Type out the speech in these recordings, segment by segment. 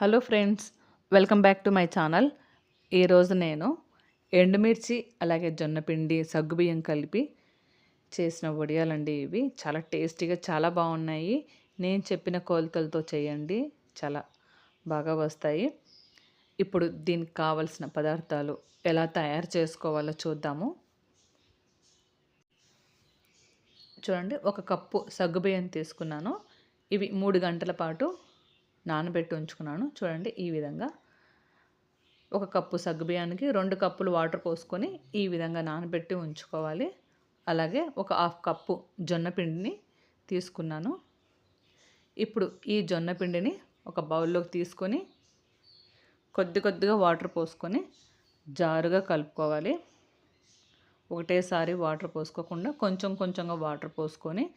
Hello friends welcome back to my channel. ఈరోజు నేను ఎండుమిర్చి అలాగే జొన్నపిండి సగ్గుబియ్యం కలిపి చేసిన వడియాలండి ఇవి. చాలా టేస్టీగా చాలా బాగున్నాయి. నేను చెప్పిన కోలికలతో చేయండి. చాలా బాగా వస్తాయి. ఇప్పుడు దీనికి కావలసిన పదార్థాలు ఎలా తయారు చేసుకోవాలో చూద్దాము. చూడండి ఒక కప్పు సగ్గుబియ్యం తీసుకున్నాను. ఇవి మూడు గంటల పాటు నానబెట్టి ఉంచుకున్నాను. చూడండి ఈ విధంగా. ఒక కప్పు సగ్గుబియ్యానికి రెండు కప్పులు వాటర్ పోసుకొని ఈ విధంగా నానబెట్టి ఉంచుకోవాలి. అలాగే ఒక హాఫ్ కప్పు జొన్న పిండిని తీసుకున్నాను. ఇప్పుడు ఈ జొన్న పిండిని ఒక బౌల్లోకి తీసుకొని కొద్ది కొద్దిగా వాటర్ పోసుకొని జారుగా కలుపుకోవాలి. ఒకటేసారి వాటర్ పోసుకోకుండా కొంచెం కొంచెంగా వాటర్ పోసుకొని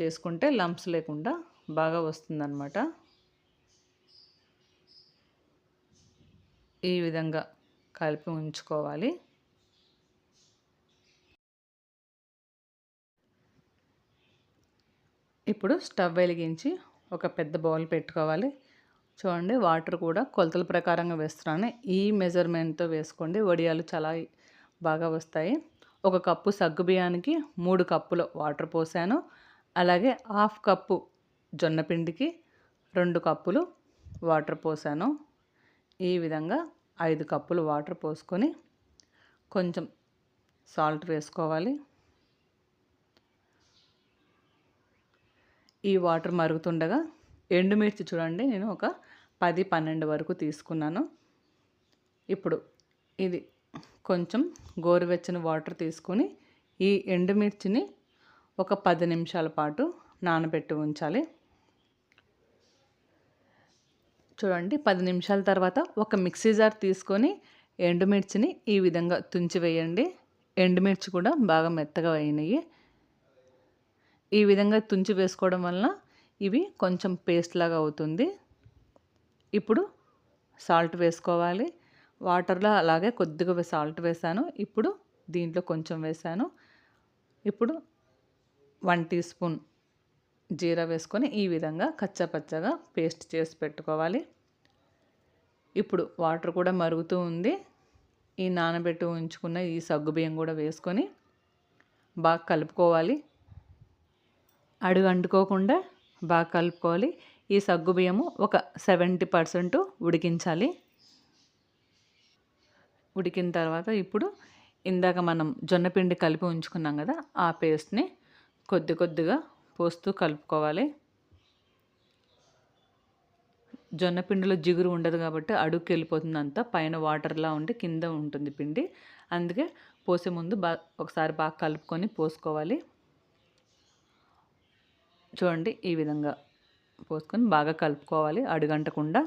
చేసుకుంటే లంప్స్ లేకుండా బాగా వస్తుందన్నమాట. ఈ విధంగా కలిపి ఉంచుకోవాలి. ఇప్పుడు స్టవ్ వెలిగించి ఒక పెద్ద బౌల్ పెట్టుకోవాలి. చూడండి వాటర్ కూడా కొలతల ప్రకారంగా వేస్తున్నాను. ఈ మెజర్మెంట్తో వేసుకోండి. వడియాలు చాలా బాగా వస్తాయి. ఒక కప్పు సగ్గు బియ్యానికి మూడు కప్పులు వాటర్ పోసాను. అలాగే హాఫ్ కప్పు జొన్నపిండికి రెండు కప్పులు వాటర్ పోసాను. ఈ విధంగా ఐదు కప్పులు వాటర్ పోసుకొని కొంచెం సాల్ట్ వేసుకోవాలి. ఈ వాటర్ మరుగుతుండగా ఎండుమిర్చి చూడండి నేను ఒక పది పన్నెండు వరకు తీసుకున్నాను. ఇప్పుడు ఇది కొంచెం గోరువెచ్చని వాటర్ తీసుకొని ఈ ఎండుమిర్చిని ఒక పది నిమిషాల పాటు నానబెట్టి ఉంచాలి. చూడండి పది నిమిషాల తర్వాత ఒక మిక్సీ జార్ తీసుకొని ఎండుమిర్చిని ఈ విధంగా తుంచి వేయండి. ఎండుమిర్చి కూడా బాగా మెత్తగా అయినాయి. ఈ విధంగా తుంచి వేసుకోవడం వలన ఇవి కొంచెం పేస్ట్ లాగా అవుతుంది. ఇప్పుడు సాల్ట్ వేసుకోవాలి. వాటర్లో అలాగే కొద్దిగా సాల్ట్ వేసాను. ఇప్పుడు దీంట్లో కొంచెం వేసాను. ఇప్పుడు వన్ టీ స్పూన్ జీరా వేసుకొని ఈ విధంగా కచ్చపచ్చగా పేస్ట్ చేసి పెట్టుకోవాలి. ఇప్పుడు వాటర్ కూడా మరుగుతూ ఉంది. ఈ నానబెట్టి ఉంచుకున్న ఈ సగ్గుబియ్యం కూడా వేసుకొని బాగా కలుపుకోవాలి. అడుగు అంటుకోకుండా బాగా కలుపుకోవాలి. ఈ సగ్గుబియ్యము ఒక సెవెంటీ పర్సెంట్ ఉడికించాలి. ఉడికిన తర్వాత ఇప్పుడు ఇందాక మనం జొన్నపిండి కలిపి ఉంచుకున్నాం కదా ఆ పేస్ట్ని కొద్ది కొద్దిగా పోస్తూ కలుపుకోవాలి. జొన్న పిండిలో జిగురు ఉండదు కాబట్టి అడుగుకి వెళ్ళిపోతుంది అంతా పైన వాటర్లా ఉండి కింద ఉంటుంది పిండి. అందుకే పోసే ముందు బాగా ఒకసారి బాగా కలుపుకొని పోసుకోవాలి. చూడండి ఈ విధంగా పోసుకొని బాగా కలుపుకోవాలి అడుగంటకుండా.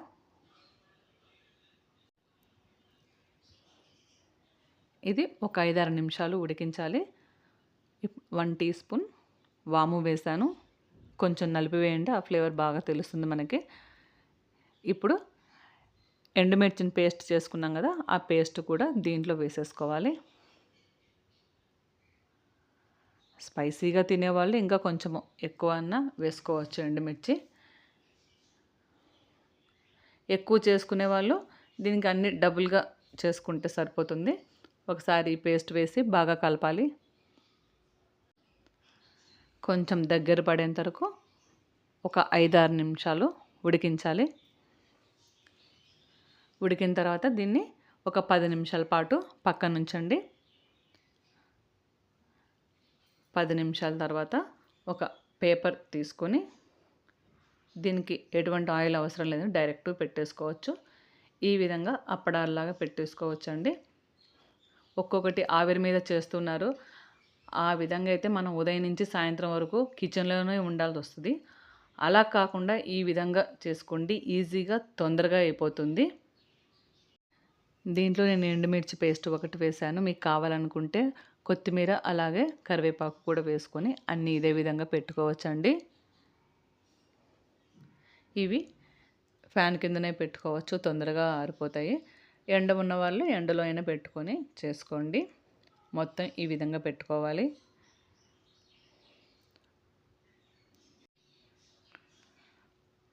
ఇది ఒక ఐదారు నిమిషాలు ఉడికించాలి. వన్ టీ స్పూన్ వాము వేసాను కొంచెం నలిపివేయండి ఆ ఫ్లేవర్ బాగా తెలుస్తుంది మనకి. ఇప్పుడు ఎండుమిర్చిని పేస్ట్ చేసుకున్నాం కదా ఆ పేస్ట్ కూడా దీంట్లో వేసేసుకోవాలి. స్పైసీగా తినేవాళ్ళు ఇంకా కొంచెం ఎక్కువ అన్నా వేసుకోవచ్చు ఎండుమిర్చి. ఎక్కువ చేసుకునే వాళ్ళు దీనికి అన్ని డబుల్గా చేసుకుంటే సరిపోతుంది. ఒకసారి పేస్ట్ వేసి బాగా కలపాలి. కొంచెం దగ్గర పడేంత వరకు ఒక ఐదారు నిమిషాలు ఉడికించాలి. ఉడికిన తర్వాత దీన్ని ఒక పది నిమిషాల పాటు పక్కన ఉంచండి. పది నిమిషాల తర్వాత ఒక పేపర్ తీసుకొని దీనికి ఎటువంటి ఆయిల్ అవసరం లేదు డైరెక్ట్ పెట్టేసుకోవచ్చు. ఈ విధంగా అప్పడాలలాగా పెట్టేసుకోవచ్చు అండి ఒక్కొక్కటి ఆవిరి మీద చేస్తున్నారు. ఆ విధంగా అయితే మనం ఉదయం నుంచి సాయంత్రం వరకు కిచెన్లోనే ఉండాల్సి వస్తుంది అలా కాకుండా ఈ విధంగా చేసుకోండి. ఈజీగా తొందరగా అయిపోతుంది. దీంట్లో నేను ఎండుమిర్చి పేస్ట్ ఒకటి వేసాను మీకు కావాలనుకుంటే కొత్తిమీర అలాగే కరివేపాకు కూడా వేసుకొని అన్నీ ఇదే విధంగా పెట్టుకోవచ్చండి. ఇవి ఫ్యాన్ కిందనే పెట్టుకోవచ్చు. తొందరగా ఆరిపోతాయి. ఎండ ఉన్న వాళ్ళు ఎండలో అయినా పెట్టుకొని చేసుకోండి. మొత్తం ఈ విధంగా పెట్టుకోవాలి.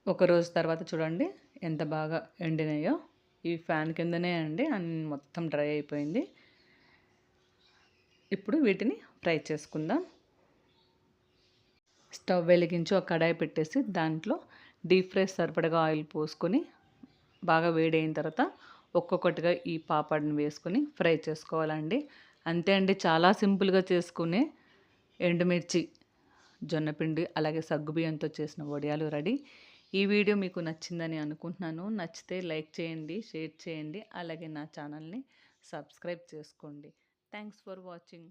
ఒక రోజు తర్వాత చూడండి ఎంత బాగా ఎండినాయో. ఈ ఫ్యాన్ కిందనే అండి అన్ని మొత్తం డ్రై అయిపోయింది. ఇప్పుడు వీటిని ఫ్రై చేసుకుందాం. స్టవ్ వెలిగించి ఒక కడాయి పెట్టేసి దాంట్లో డీప్ ఫ్రై సరిపడగా ఆయిల్ పోసుకొని బాగా వేడైన తర్వాత ఒక్కొక్కటిగా ఈ పాపడ్ని వేసుకొని ఫ్రై చేసుకోవాలండి. అంతే అండి. చాలా సింపుల్గా చేసుకునే ఎండుమిర్చి జొన్నపిండి అలాగే సగ్గుబియ్యంతో చేసిన వడియాలు రెడీ. ఈ వీడియో మీకు నచ్చిందని అనుకుంటున్నాను. నచ్చితే లైక్ చేయండి షేర్ చేయండి అలాగే నా ఛానల్ని సబ్స్క్రైబ్ చేసుకోండి. Thanks for watching.